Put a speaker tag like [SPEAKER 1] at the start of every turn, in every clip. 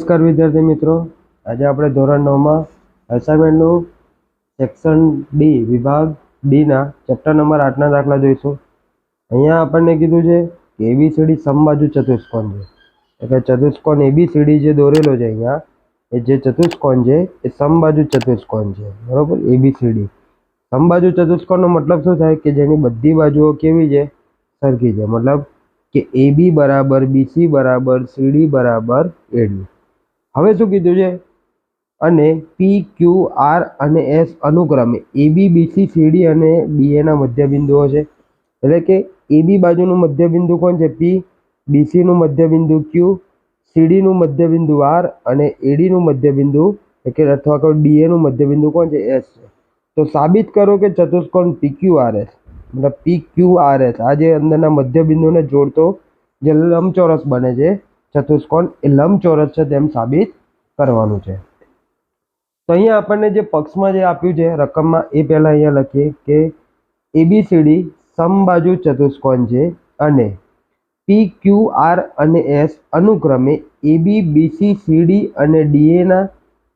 [SPEAKER 1] નમસ્કાર વિદ્યાર્થી મિત્રો. આજે આપણે ધોરણ નવમાં અસાઇનમેન્ટનું સેક્શન ડી વિભાગ ડીના ચેપ્ટર નંબર આઠના દાખલા જોઈશું. અહીંયા આપણને કીધું છે કે એબીસીડી સમબાજુ ચતુષ્કોણ છે. એટલે ચતુષ્કોણ એબીસીડી જે દોરેલો છે અહીંયા, એ જે ચતુષ્કોણ છે, એ સમબાજુ ચતુષ્કોણ છે. બરાબર? એબીસીડી સમબાજુ ચતુષ્કોણનો મતલબ શું થાય? કે જેની બધી બાજુઓ કેવી છે? સરખી છે. મતલબ કે એ બી બરાબર બીસી બરાબર સીડી બરાબર એડી હવે શું કીધું છે? અને પી ક્યુ આર અને એસ અનુક્રમે એ બી બીસી સીડી અને ડીએના મધ્યબિંદુઓ છે. એટલે કે એ બી બાજુનું મધ્યબિંદુ કોણ છે? પી બીસીનું મધ્યબિંદુ ક્યુ સીડીનું મધ્યબિંદુ આર અને એડીનું મધ્યબિંદુ, એટલે અથવા તો ડીએનું મધ્યબિંદુ કોણ છે? એસ છે. તો સાબિત કરો કે ચતુષ્કોણ પી ક્યુ આર એસ મતલબ પી ક્યુ આર એસ આ જે અંદરના મધ્યબિંદુને જોડતો જે લંબચોરસ બને છે ચતુષ્કોણ એ લંબચોરસ છે તેમ સાબિત કરવાનું છે. તો અહીંયા આપણને જે પક્ષમાં જે આપ્યું છે, રકમમાં એ પહેલાં અહીંયા લખીએ કે એબીસીડી સમબાજુ ચતુષ્કોણ છે અને પી ક્યુ આર અને એસ અનુક્રમે એબી બીસી સીડી અને ડીએના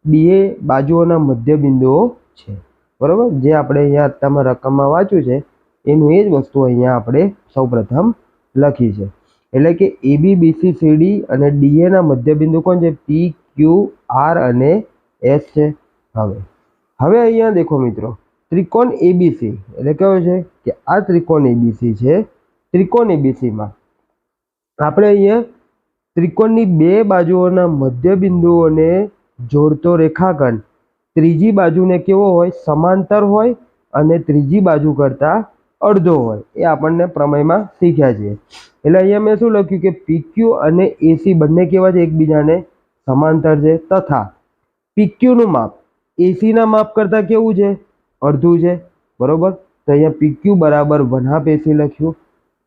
[SPEAKER 1] ડીએ બાજુઓના મધ્ય બિંદુઓ છે. બરાબર? જે આપણે અહીંયા અત્યારમાં રકમમાં વાંચ્યું છે, એનું એ જ વસ્તુ અહીંયા આપણે સૌપ્રથમ લખી છે. એટલે કે એબી બીસી સીડી અને ડીએના મધ્યબિંદુ કોણ છે? પી ક્યુ આર અને એસ છે. હવે હવે અહીંયા દેખો મિત્રો, ત્રિકોણ એબીસી એટલે કયો છે? કે આ ત્રિકોણ એબીસી છે. ત્રિકોણ એબીસીમાં આપણે અહીંયા ત્રિકોણની બે બાજુઓના મધ્યબિંદુઓને જોડતો રેખાખંડ, ત્રીજી બાજુને કેવો હોય? સમાંતર હોય અને ત્રીજી બાજુ કરતાં અડધો હોય, એ આપણને પ્રમેયમાં શીખ્યા છીએ. એટલે અહીંયા મેં શું લખ્યું કે પીક્યુ અને એસી બંને કેવા છે? એકબીજાને સમાંતર છે. તથા પીક્યુનું માપ એસીના માપ કરતાં કેવું છે? અડધું છે. બરાબર? તો અહીંયા પીક્યુ બરાબર વન હાફ એસી લખ્યું.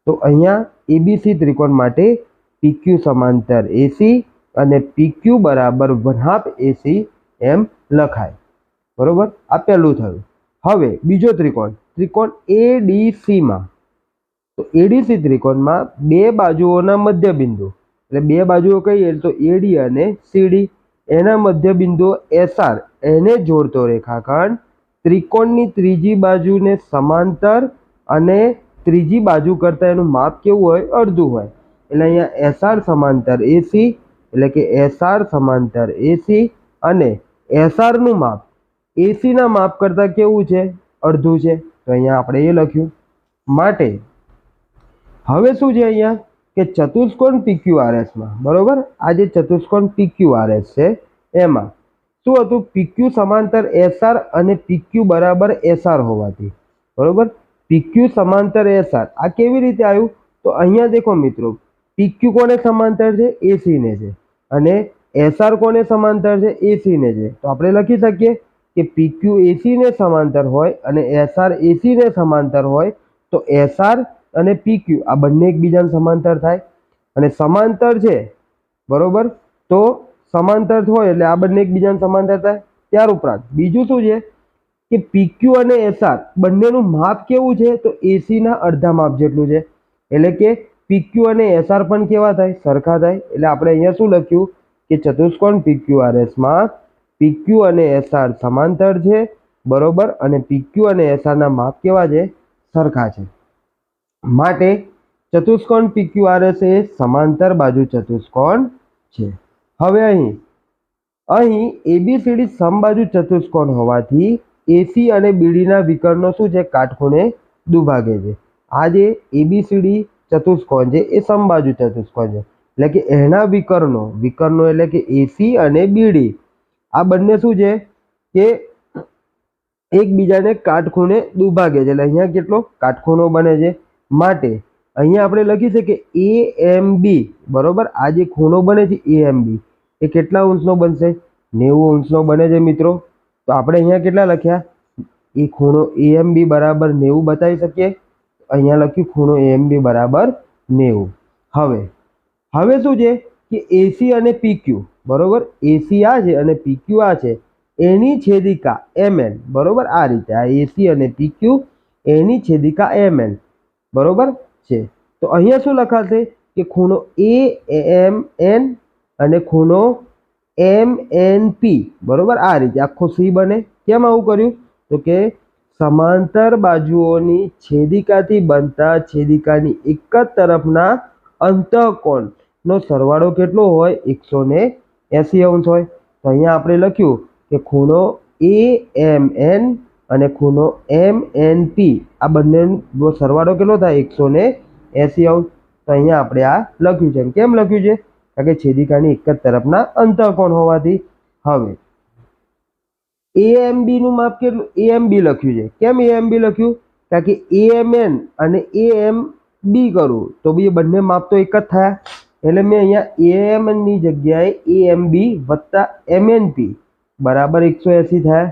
[SPEAKER 1] તો અહીંયા એબીસી ત્રિકોણ માટે પીક્યુ સમાંતર એસી અને પીક્યુ બરાબર વન હાફ એસી એમ લખાય. બરાબર? આ પહેલું થયું. હવે બીજો ત્રિકોણ. ત્રિકોણ એડીસીમાં તો એડીસી ત્રિકોણમાં બે બાજુઓના મધ્યબિંદુ, એટલે બે બાજુઓ કહીએ તો એડી અને સીડી એના મધ્યબિંદુ એસઆર એને જોડતો રેખાખંડ ત્રિકોણની ત્રીજી બાજુને સમાંતર અને ત્રીજી બાજુ કરતાં એનું માપ કેવું હોય? અડધું હોય. એટલે અહીંયા એસઆર સમાંતર એસી એટલે કે એસઆર સમાંતર એસી અને એસઆરનું માપ. એસીના માપ કરતાં કેવું છે? અડધું છે. તો અહીંયા આપણે એ લખ્યું. માટે, હવે શું છે અહીંયા? કે ચતુષ્કોણ પીક્યુઆરએસમાં બરાબર? આ જે ચતુષ્કોણ પીક્યુઆરએસ છે, એમાં શું હતું? પીક્યુ સમાંતર એસઆર અને પીક્યુ બરાબર એસઆર હોવાથી, બરાબર? પીક્યુ સમાંતર એસઆર આ કેવી રીતે આવ્યું? તો અહીંયા દેખો મિત્રો પીક્યુ કોને સમાંતર છે? એસીને છે. અને એસઆર કોને સમાંતર છે? એસીને છે. તો આપણે લખી શકીએ? કે પીક્યુ એસીને સમાંતર હોય અને એસઆર એસીને સમાંતર હોય, તો એસઆર અને પીક્યુ આ બંને એકબીજાને સમાંતર થાય. અને સમાંતર છે, બરોબર? તો સમાંતર હોય એટલે આ બંને એકબીજાને સમાંતર થાય. ત્યાર ઉપરાંત બીજું શું છે કે પીક્યુ અને એસઆર બંનેનું માપ કેવું છે? તો એસીના અડધા માપ જેટલું છે. એટલે કે પીક્યુ અને એસઆર પણ કેવા થાય? સરખા થાય. એટલે આપણે અહીંયા શું લખ્યું કે ચતુષ્કોણ પીક્યુઆરએસમાં પીક્યુ અને એસઆર સમાંતર છે, બરોબર? અને પીક્યુ અને એસઆરના માપ કેવા છે? સરખા છે. માટે ચતુષ્કોણ પીક્યુઆરએસ એ સમાંતર બાજુ ચતુષ્કોણ છે. હવે અહીં અહીં એબીસીડી સમબાજુ ચતુષ્કોણ હોવાથી એસી અને બીડીના વિકર્ણો શું છે? કાટખૂણે દુભાગે છે. આ જે એબીસીડી ચતુષ્કોણ છે, એ સમબાજુ ચતુષ્કોણ છે. એટલે કે એના વિકર્ણો વિકર્ણો એટલે કે એસી અને બીડી આ બંને શું છે કે એકબીજાને કાટખૂણે દુભાગે છે. એટલે અહીંયા કેટલો? કાટખૂણો બને છે. માટે અહીંયા આપણે લખી શકીએ એ એમ બી બરોબર? આ જે ખૂણો બને છે એ એમ બી એ કેટલા અંશનો બનશે? નેવું અંશનો બને છે મિત્રો. તો આપણે અહીંયા કેટલા લખ્યા? એ ખૂણો એ એમ બી બરાબર નેવું બતાવી શકીએ? અહીંયા લખ્યું ખૂણો એ એમ બી બરાબર નેવું. હવે હવે શું છે? કે એસી અને પીક્યુ બરોબર? એસી આ છે અને પીક્યુ આ છે. એની છેદિકા એમ એન બરોબર? આ રીતે. આ એસી અને પીક્યુ એની છેદિકા એમ એન બરોબર? છે. તો અહીંયા શું લખાશે? કે ખૂણો એ એમ એન અને ખૂણો એમ એન પી બરોબર? આ રીતે. આખો સી બને. કેમ આવું કર્યું? તો કે સમાંતર બાજુઓની છેદિકાથી બનતા છેદિકાની એક જ તરફના અંતઃકોણનો સરવાળો કેટલો હોય? એકસો ને એંસી અંશ હોય. તો અહીંયા આપણે લખ્યું કે ખૂણો એ એમ એન અને ખૂણો એમ એન પી. આ બંનેનો સરવાળો કેટલો થાય? એકસો ને એંસી અંશ. તો અહીંયા આપણે આ લખ્યું છે. કેમ લખ્યું છે? કારણ કે છેદિકાની એક જ તરફના અંતઃકોણ હોવાથી. હવે એએમબી નું માપ કેટલું? એએમબી લખ્યું છે. કેમ એએમબી લખ્યું? કારણ કે એએમએન અને એએમબી કરું. તો બી બંને માપ તો એક જ થયા. એટલે મેં અહીંયા એએમએનની જગ્યાએ એએમબી વત્તા એમએનપી બરાબર એકસો એંસી થાય.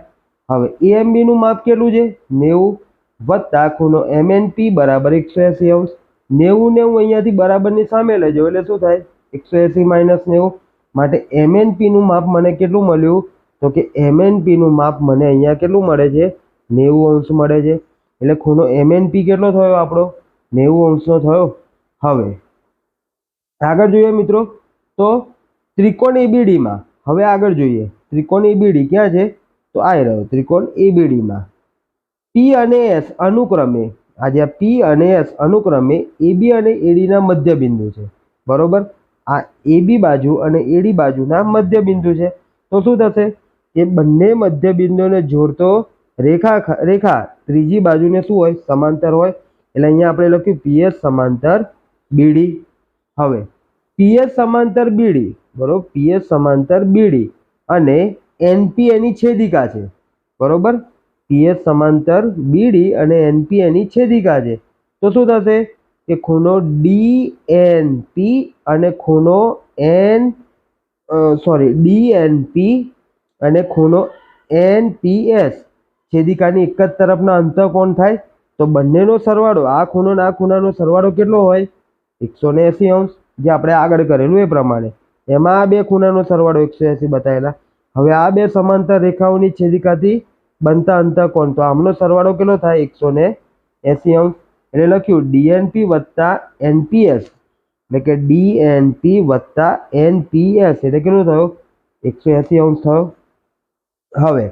[SPEAKER 1] હવે એએમબીનું માપ કેટલું છે? નેવું વત્તા ખૂણો એમએનપી બરાબર એકસો એંસી અંશ. નેવું નેવું અહીંયાથી બરાબરની સામે લેજો એટલે શું થાય? એકસો એંસી માઇનસ નેવું. માટે એમએનપીનું માપ મને કેટલું મળ્યું? તો કે એમએનપીનું માપ મને અહીંયા કેટલું મળે છે? નેવું અંશ મળે છે. એટલે ખૂણો એમએનપી કેટલો થયો આપણો? નેવું અંશનો થયો. હવે આગળ જોઈએ મિત્રો, તો ત્રિકોણ એબીડીમાં હવે આગળ જોઈએ. ત્રિકોણ એબીડી ક્યાં છે? તો આ રહ્યો, ત્રિકોણ એબીડીમાં પી અને એસ અનુક્રમે આ જ્યાં પી અને એસ અનુક્રમે એબી અને એડીના મધ્ય બિંદુ છે. બરોબર? આ એબી બાજુ અને એડી બાજુના મધ્ય બિંદુ છે. તો શું થશે? કે બંને મધ્ય બિંદુને જોડતો રેખા રેખા ત્રીજી બાજુને શું હોય? સમાંતર હોય. એટલે અહીંયા આપણે લખ્યું પીએસ સમાંતર બીડી હવે પીએસ સમાંતર બીડી બરોબર? પીએસ સમાંતર બીડી અને એનપી એની છેદિકા છે, બરોબર? પીએસ સમાંતર બીડી અને એનપી એની છેદિકા છે. તો શું થશે? કે ખૂણો ડી એન પી અને ખૂણો N sorry D N P અને ખૂણો એન પી એસ છેદિકાની એક જ તરફના અંતઃકોણ થાય? તો બંનેનો સરવાળો, આ ખૂણો આ ખૂણાનો સરવાળો કેટલો હોય? એકસો ને એંસી અંશ જે આપણે આગળ કરેલું એ પ્રમાણે. એમાં આ બે ખૂણાનો સરવાળો એકસો એંસી બતાવેલા હવે આ બે સમાંતર રેખાઓની છેદિકાથી બનતા અંતકોણ. તો આમનો સરવાળો કેટલો થાય? એકસો ને એંસી અંશ. એટલે લખ્યું, ડીએનપી વત્તા એનપીએસ. એટલે કે ડીએનપી વત્તા એનપીએસ. એટલે કેટલું થયું? એકસો એંસી અંશ થયો. હવે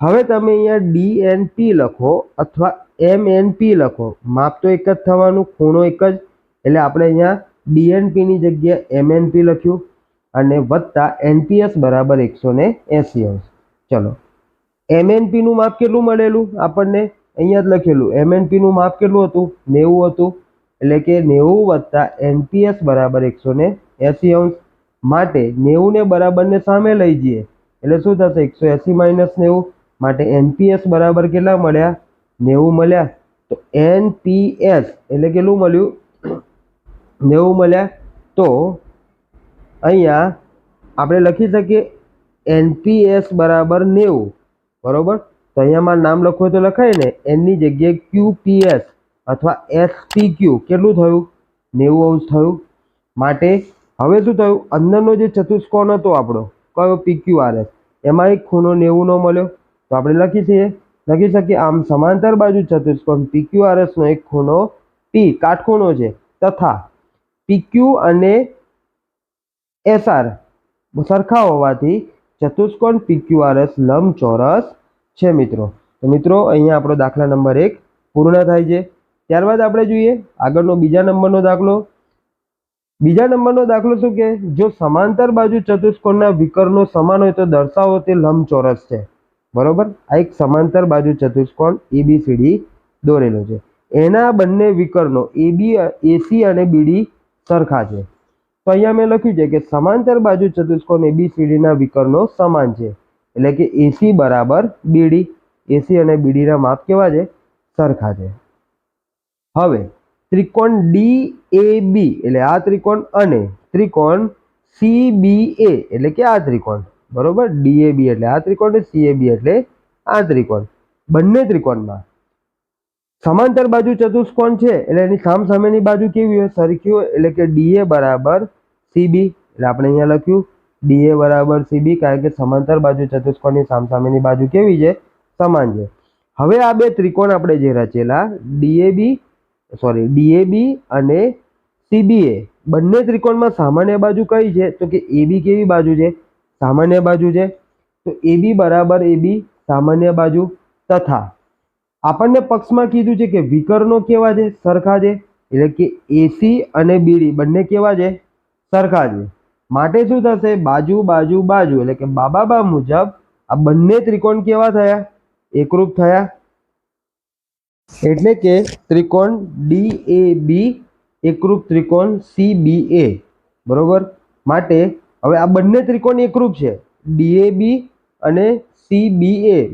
[SPEAKER 1] હવે તમે અહીંયા ડીએનપી લખો અથવા એમએનપી લખો. માપ તો એક જ થવાનું, ખૂણો એક જ. એટલે આપણે અહીંયા ડીએનપીની જગ્યાએ એમએનપી લખ્યું અને વત્તા એનપીએસ બરાબર એકસો ને એંસી અંશ. ચલો. એમએનપીનું માપ કેટલું મળેલું? આપણને અહીંયા જ લખેલું. એમએનપીનું માપ કેટલું હતું? નેવું હતું. એટલે કે નેવું વત્તા એનપીએસ બરાબર એકસો ને એંસી અંશ. માટે નેવું ને બરાબર સામે લઈ જઈએ. એટલે શું થશે? એકસો એંસી માઇનસ નેવું. માટે એનપીએસ બરાબર કેટલા મળ્યા? નેવું મળ્યા. તો એનપીએસ એટલે કેટલું મળ્યું? નેવું મળ્યા, તો અહીંયા આપણે લખી શકીએ એનપીએસ બરાબર નેવું, બરાબર? તો અહીંયા મારું નામ લખવું તો લખાય ને એનની જગ્યાએ ક્યુપીએસ અથવા એસપીક્યુ કેટલું થયું? નેવું અંશ થયું. માટે હવે શું થયું? અંદરનો જે ચતુષ્કોણ હતો આપણો, કયો? પીક્યુઆરએસ એમાં એક ખૂણો નેવુંનો મળ્યો. તો આપણે લખી છીએ, લખી શકીએ આમ સમાંતર બાજુ ચતુષ્કોણ પીક્યુઆરએસનો નો એક ખૂણો પી કાટખૂણો છે, તથા PQ અને એસઆર સરખા હોવાથી ચતુષ્કોણ PQRS લંબચોરસ છે મિત્રો. તો મિત્રો, અહીંયા આપણો દાખલા નંબર એક પૂર્ણ થાય છે. ત્યારબાદ આપણે જોઈએ આગળનો બીજા નંબરનો દાખલો. બીજા નંબરનો દાખલો શું કે, જો સમાંતર બાજુ ચતુષ્કોણના વિકર્ણો સમાન હોય તો દર્શાવો તે લંબચોરસ છે. બરોબર? આ એક સમાંતર બાજુ ચતુષ્કોણ એબીસીડી દોરેલો છે. એના બંને વિકર્ણો એબી એસી અને બીડી સરખા છે. તો અહીંયા મેં લખ્યું છે કે સમાંતર બાજુ ચતુષ્કોણ એબીસીડી ના વિકર્ણો સમાન છે. એટલે કે એસી બરાબર બીડી એસી અને બીડીના માપ કેવા છે? સરખા છે. હવે ત્રિકોણ ડી એ બી એટલે આ ત્રિકોણ અને ત્રિકોણ સી બી એ એટલે કે આ ત્રિકોણ. બરોબર? ડી એ બી એટલે આ ત્રિકોણ અને સી એ બી એટલે આ ત્રિકોણ. બંને ત્રિકોણમાં સમાંતર બાજુ ચતુષ્કોણ છે? એટલે એની સામ સામેની બાજુ કેવી હોય? સરખી હોય. એટલે કે ડીએ બરાબર સીબી. એટલે આપણે અહીંયા લખ્યું ડીએ બરાબર સીબી, કારણ કે સમાંતર બાજુ ચતુષ્કોણની સામ સામેની બાજુ કેવી છે? સમાન છે. હવે આ બે ત્રિકોણ આપણે જે રચેલા ડીએબી સોરી ડીએબી અને સીબીએ બંને ત્રિકોણમાં સામાન્ય બાજુ કઈ છે? તો કે એબી કેવી બાજુ છે? સામાન્ય બાજુ છે. તો એબી બરાબર એબી સામાન્ય બાજુ તથા આપણને પક્ષમાં કીધું છે કે વિકર્ણો કેવા છે? સરખા છે? એટલે કે એસી અને બીડી બંને કેવા છે? સરખા છે. માટે શું થશે? બાજુ બાજુ બાજુ. એટલે કે બાબા બા મુજબ આ બંને ત્રિકોણ કેવા થયા? એકરૂપ થયા. એટલે કે ત્રિકોણ ડી એ બી એકરૂપ ત્રિકોણ સી બી એ બરોબર? માટે હવે આ બંને ત્રિકોણ એકરૂપ છે. ડીએબી અને સી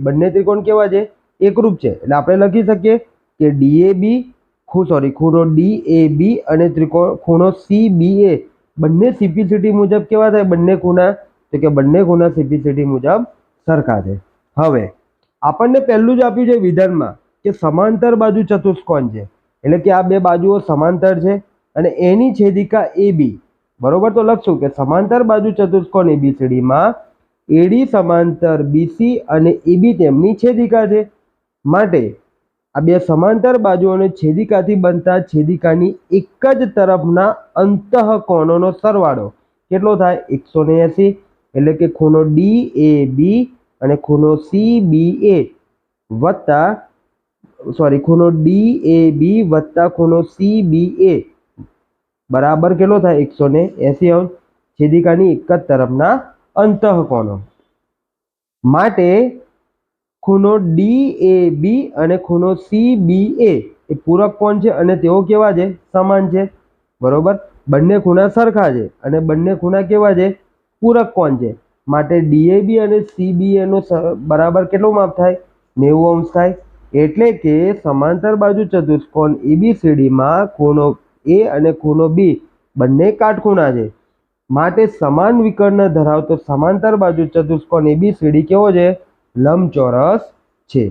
[SPEAKER 1] બંને ત્રિકોણ કેવા છે? એકરૂપ છે. એટલે આપણે લખી શકીએ કે ડીએબી સોરી ખૂણો ડી એ બી અને ત્રિકોણ, ખૂણો સી બી એ બંને સીપીસીટી મુજબ કેવા થાય? બંને ખૂણા, તો કે બંને ખૂણા સીપીસીટી મુજબ સરખા છે હવે, આપણને પહેલું જ આપ્યું છે વિધાનમાં કે સમાંતર બાજુ ચતુષ્કોણ છે. એટલે કે આ બે બાજુઓ સમાંતર છે અને એની છેદિકા એ બી બરોબર? તો લખશું કે સમાંતર બાજુ ચતુષ્કોણ એબીસીડીમાં એડી સમાંતર બીસી અને એબી તેમની છેદિકા છે. માટે આ બે સમાંતર બાજુઓને છેદિકાથી બનતા છેદિકાની એક જ તરફના અંતઃકોણોનો સરવાળો કેટલો થાય? એકસો ને એસી એટલે કે ખૂણો ડી એ બી અને ખૂણો સી બી એ વત્તા સોરી ખૂણો ડી એ બી વત્તા ખૂણો સી બી એ બરાબર કેટલો થાય? એકસો ને એસી અંશ. છેદિકાની એક જ તરફના અંતઃકોણો. માટે ખૂણો ડી એ બી અને ખૂણો સી બી એ એ પૂરક કોણ છે અને તેઓ કેવા છે? સમાન છે. બરોબર? બંને ખૂણા સરખા છે અને બંને ખૂણા કેવા છે? પૂરક કોણ છે? માટે ડીએબી અને સીબીએ નો બરાબર કેટલો માપ થાય? નેવું અંશ થાય. એટલે કે સમાંતર બાજુ ચતુષ્કોણ એબીસીડીમાં ખૂણો એ અને ખૂણો બી બંને કાટખૂણા છે. માટે સમાન વિકર્ણ ધરાવતો સમાંતર બાજુ ચતુષ્કોણ એબીસીડી કેવો છે? લંબચોરસ છે.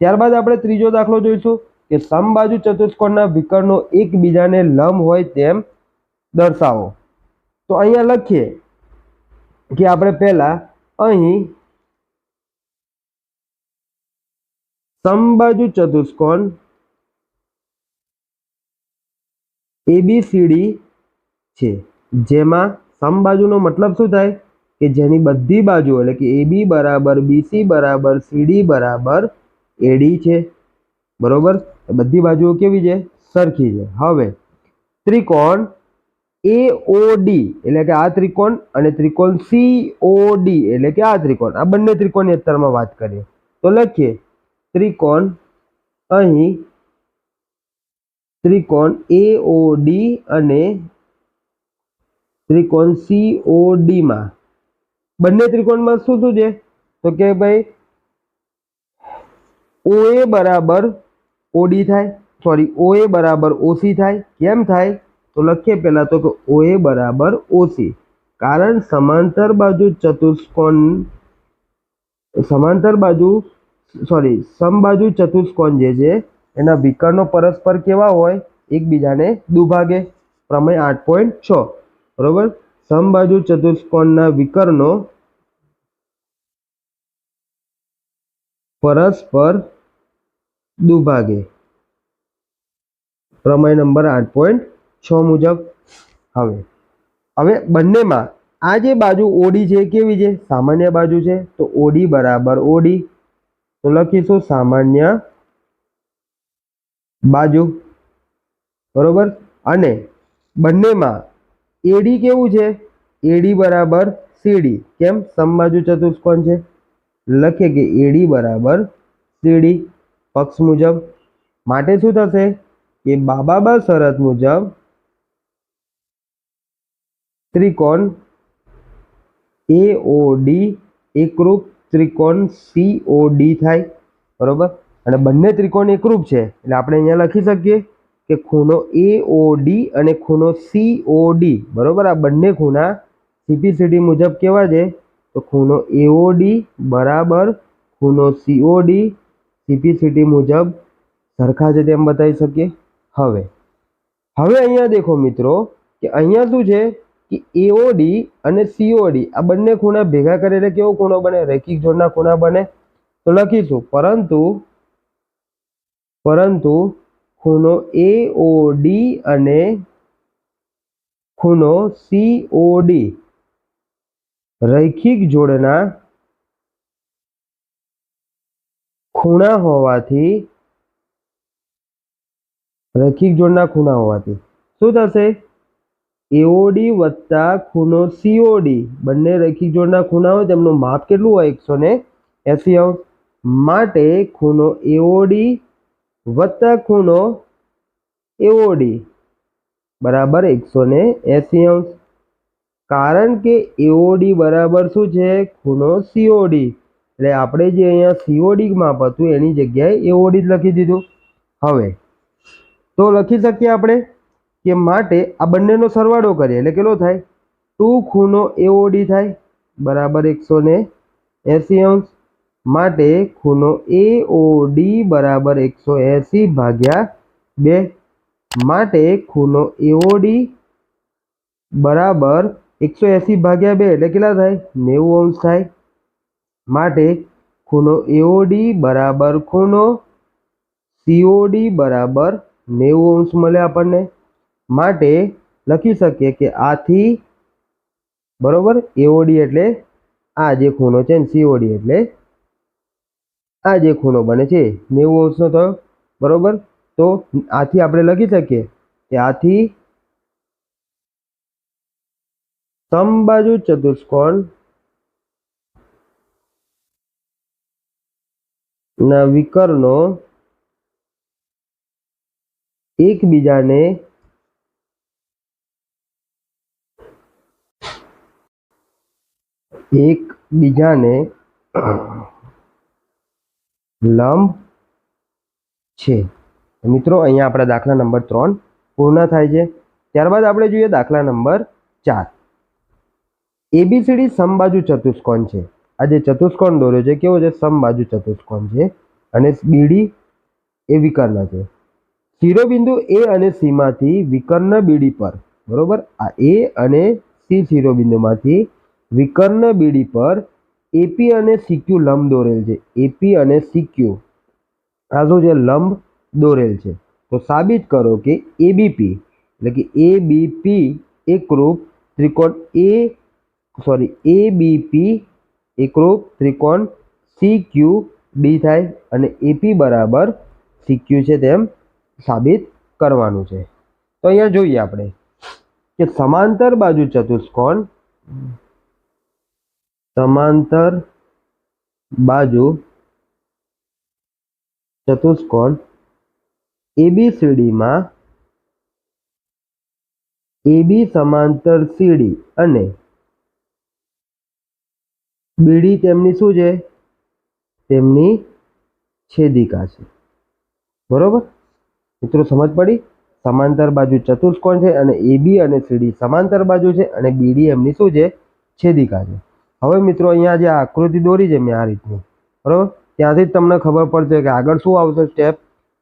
[SPEAKER 1] ત્યારબાદ આપણે ત્રીજો દાખલો જોઈશું કે સમબાજુ ચતુષ્કોણના વિકર્ણો એકબીજાને લંબ હોય તેમ દર્શાવો. તો અહીંયા લખીએ કે આપણે પહેલા અહીં સમબાજુ ચતુષ્કોણ એબીસીડી છે. જેમાં સમબાજુનો મતલબ શું થાય? કે જેની બધી બાજુ એટલે કે એબી બરાબર બીસી બરાબર સીડી બરાબર એડી છે. બરોબર? બધી બાજુઓ કેવી છે? સરખી છે. હવે, ત્રિકોણ એ ઓ ડી એટલે કે આ ત્રિકોણ અને ત્રિકોણ સી ઓ ડી એટલે કે આ ત્રિકોણ. આ બંને ત્રિકોણની અત્યારમાં વાત કરીએ. તો લખીએ, ત્રિકોણ અહીં ત્રિકોણ એ ઓ ડી અને ત્રિકોણ સી ઓ ડીમાં બંને ત્રિકોણમાં શું શું છે? તો કે ભાઈ ઓ બરાબર ઓડી થાય. સોરી ઓ બરાબર ઓસી થાય. કેમ થાય? તો લખીએ પહેલાં તો કે ઓ બરાબર ઓસી કારણ સમાંતર બાજુ ચતુષ્કોણ, સમાંતર બાજુ સોરી સમબાજુ ચતુષ્કોણ જે છે, એના વિકર્ણો પરસ્પર કેવા હોય? એકબીજાને દુભાગે. પ્રમેય આઠ પોઈન્ટ છ. બરોબર? સમબાજુ ચતુષ્કોણના વિકર્ણો પરસ્પર દુભાગે. પ્રમેય નંબર આઠ પોઈન્ટ છ મુજબ હવે. હવે બંનેમાં આ જે બાજુ ઓડી છે કેવી છે? સામાન્ય બાજુ છે. તો ઓડી બરાબર ઓડી. તો લખીશું સામાન્ય બાજુ. બરોબર? અને બંનેમાં એડી કેવું છે? એડી બરાબર સીડી કેમ? સમબાજુ ચતુષ્કોણ છે. લખીએ કે એડી બરાબર સીડી પક્ષ મુજબ. માટે શું થશે? કે બાબાબા શરત મુજબ ત્રિકોણ એ ઓ ડી એકરૂપ ત્રિકોણ સી ઓ ડી થાય. બરોબર? અને બંને ત્રિકોણ એકરૂપ છે. એટલે આપણે અહીંયા લખી શકીએ. કે ખૂણો એ ઓ ડી અને ખૂણો સી ઓ ડી બરાબર? આ બંને ખૂણા સીપીસીડી મુજબ કેવા છે? તો ખૂણો એઓડી બરાબર ખૂણો સીઓડી સીપીસીટી મુજબ સરખા છે તેમ બતાવી શકીએ. હવે હવે અહીંયા દેખો મિત્રો, કે અહીંયા શું છે? કે એઓડી અને સીઓડી આ બંને ખૂણા ભેગા કરે કેવો ખૂણો બને? રેખિક જોડના ખૂણા બને. તો લખીશું, પરંતુ પરંતુ ખૂણો એઓડી અને ખૂણો સીઓડી રૈખિક જોડના ખૂણા હોવાથી, રૈખિક જોડના ખૂણા હોવાથી. શું થશે? એઓડી વત્તા ખૂણો સીઓડી બંને રૈખિક જોડના ખૂણા હોય, તેમનું માપ કેટલું હોય? એકસો ને એસી અંશ. માટે ખૂણો એઓડી વત્તા ખૂણો એઓડી બરાબર એકસો ને એસી અંશ. કારણ કે એઓડી બરાબર શું છે? ખૂણો સીઓડી એટલે આપણે જે અહીંયા સીઓડી માપ હતું એની જગ્યાએ એઓડી જ લખી દીધું. હવે, તો લખી શકીએ આપણે કે માટે આ બંનેનો સરવાળો કરીએ. એટલે કેટલો થાય? ટુ ખૂણો એઓડી થાય. બરાબર એકસો ને એસી અંશ. માટે ખૂણો એઓડી બરાબર એકસો એસી ભાગ્યા બે માટે ખૂણો એઓડી બરાબર એકસો એસી ભાગ્યા બે એટલે કેટલા થાય? નેવું અંશ થાય. માટે ખૂણો એઓડી બરાબર ખૂણો સીઓડી બરાબર નેવું અંશ મળે આપણને. માટે લખી શકીએ કે આથી બરોબર એઓડી એટલે આ જે ખૂણો છે ને સીઓડી એટલે આ જે ખૂણો બને છે, નેવું અંશનો થયો બરોબર? તો આથી આપણે લખી શકીએ કે આથી સમબાજુ ચતુષ્કોણ ના વિકર્ણો એકબીજાને એકબીજાને લંબ છે. મિત્રો, અહીંયા આપણા દાખલા નંબર ત્રણ પૂર્ણ થાય છે. ત્યારબાદ આપણે જોઈએ દાખલા નંબર ચાર. એબીસીડી સમબાજુ ચતુષ્કોણ છે. આ જે ચતુષ્કોણ દોર્યો છે, કેવો છે? સમબાજુ ચતુષ્કોણ છે અને બીડી એ વિકર્ણ છે. શિરોબિંદુ એ અને સીમાંથી વિકર્ણ બીડી પર, બરોબર? આ એ અને સી શિરોબિંદુમાંથી વિકર્ણ બીડી પર એપી અને સીક્યુ લંબ દોરેલ છે. એપી અને સીક્યુ આ શું છે લંબ દોરેલ છે. તો સાબિત કરો કે એબીપી એટલે કે એબીપી એકરૂપ ત્રિકોણ એ સોરી એબીપી એકરૂપ ત્રિકોણ સીક્યુ બી થાય અને એપી બરાબર સીક્યુ છે તેમ સાબિત કરવાનું છે. તો અહીંયા જોઈએ આપણે કે સમાંતર બાજુ ચતુષ્કોણ સમાંતર બાજુ ચતુષ્કોણ એબીસીડીમાં એબી સમાંતર સીડી અને બીડી તેમની શું છે? તેમની છેદિકા છે. બરોબર? મિત્રો, સમજ પડી? સમાંતર બાજુ ચતુષ્કોણ છે અને એબી અને સીડી સમાંતર બાજુ છે અને બીડી એમની શું છે? છેદિકા છે. હવે મિત્રો અહીંયા જે આકૃતિ દોરી છે મેં આ રીતની, બરોબર? ત્યાંથી તમને ખબર પડશે કે આગળ શું આવશે સ્ટેપ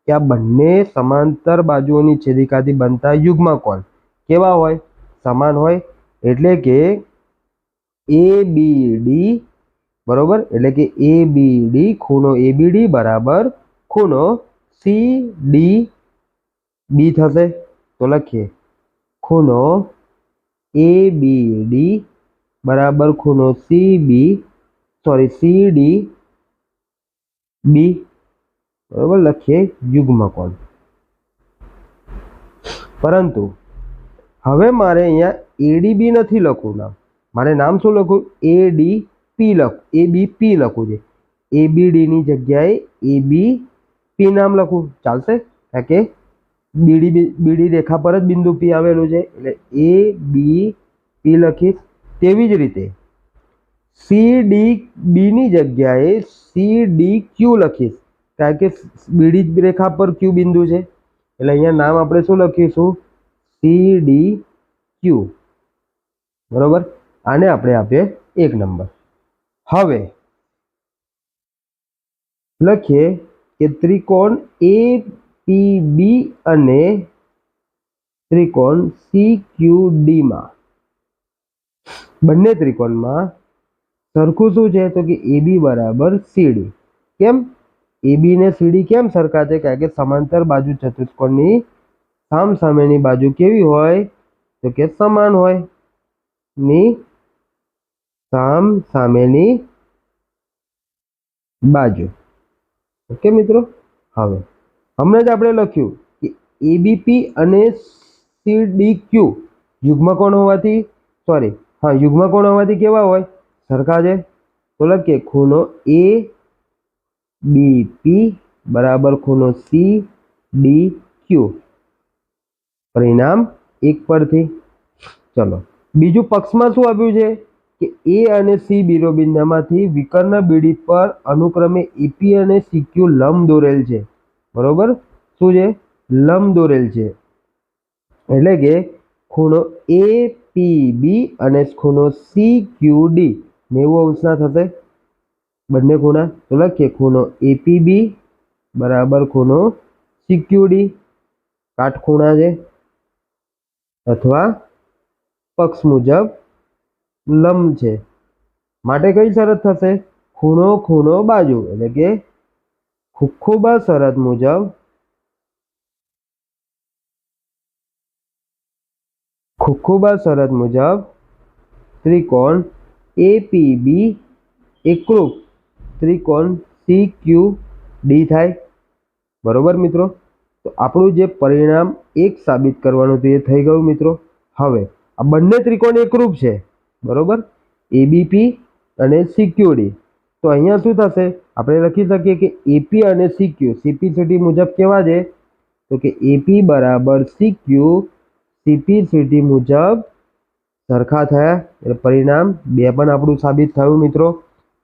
[SPEAKER 1] કે આ બંને સમાંતર બાજુઓની છેદિકાથી બનતા યુગમાં કોણ કેવા હોય? સમાન હોય. એટલે કે એ બી ડી બરોબર? એટલે કે એ બી ડી ખૂણો એ બી ડી બરાબર ખૂણો સી ડી બી થશે. તો લખીએ. ખૂણો એ બી ડી બરાબર ખૂણો C B sorry C D B. બરાબર, લખીએ યુગ્મ કોણ પરંતુ હવે મારે અહીંયા એડીબી નથી લખવું નામ. મારે નામ શું લખવું? એ ડી પી લખ એ બી પી લખવું છે. એ બી ડીની જગ્યાએ એ બી પી નામ લખવું. ચાલશે? કારણ કે બીડી બીડી રેખા પર જ બિંદુ પી આવેલું છે. એટલે એ બી પી લખીશ. તેવી જ રીતે સી ડી બીની જગ્યાએ સી ડી ક્યુ લખીશ. કારણ કે બીડી રેખા પર ક્યુ બિંદુ છે. એટલે અહીંયા નામ આપણે શું લખીશું? સી ડી ક્યુ બરોબર? આને આપણે આપીએ એક નંબર. હવે લખીએ કે ત્રિકોણ એ પી બી અને ત્રિકોણ સી ક્યુ ડીમાં બંને ત્રિકોણમાં સરખું શું છે? તો કે એબી બરાબર સીડી કેમ? એબી ને સીડી કેમ સરખા છે કારણ કે સમાંતર બાજુ ચતુષ્કોણની સામ સામેની બાજુ કેવી હોય? તો કે સમાન હોય. ની સામ સામેની બાજુ. ઓકે મિત્રો? હવે, હમણાં જ આપણે લખ્યું કે એબીપી અને સીડી સીડીક્યુ યુગ્મકોણ હોવાથી સોરી હા યુગ્મકોણ હોવાથી કેવા હોય? સરખા છે. તો લખીએ, ખૂણો એ બીપી બરાબર ખૂણો સી ડી ક્યુ પરિણામ એક પરથી. ચલો. બીજું પક્ષમાં શું આપ્યું છે? કે એ અને સી બિરોબિંદામાંથી વિકર્ણ બીડી પર અનુક્રમે ઈપી અને સીક્યુ લંબ દોરેલ છે. બરોબર? શું છે? લંબ દોરેલ છે. એટલે કે ખૂણો એ પી બી અને ખૂણો સી ક્યુ ડી નેવું અંશના થશે. બંને ખૂણા તો લખીએ ખૂણો એપીબી બરાબર ખૂણો સીક્યુડી કાટખૂણા છે. અથવા પક્ષ મુજબ લંબ છે. માટે કઈ શરત થશે? ખૂણો ખૂણો બાજુ. એટલે કે ખુખુબા શરત મુજબ ખુખુબા શરત મુજબ ત્રિકોણ એપીબી એકરૂપ ત્રિકોણ સી ક્યુ ડી થાય. બરોબર મિત્રો? તો આપણું જે પરિણામ એક સાબિત કરવાનું હતું એ થઈ ગયું મિત્રો. હવે આ બંને ત્રિકોણ એકરૂપ છે. બરોબર? એબીપી અને સીક્યુડી તો અહીંયા શું થશે? આપણે લખી શકીએ કે એપી અને સીક્યુ સીપીસીટી મુજબ કેવા છે? તો કે એપી બરાબર સીક્યુ સીપીસીટી મુજબ સરખા થયા. એટલે પરિણામ બે પણ આપણું સાબિત થયું મિત્રો.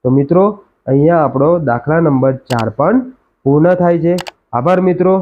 [SPEAKER 1] તો મિત્રો, અહીંયા આપણો દાખલા નંબર ચાર પણ પૂર્ણ થાય છે. આભાર મિત્રો.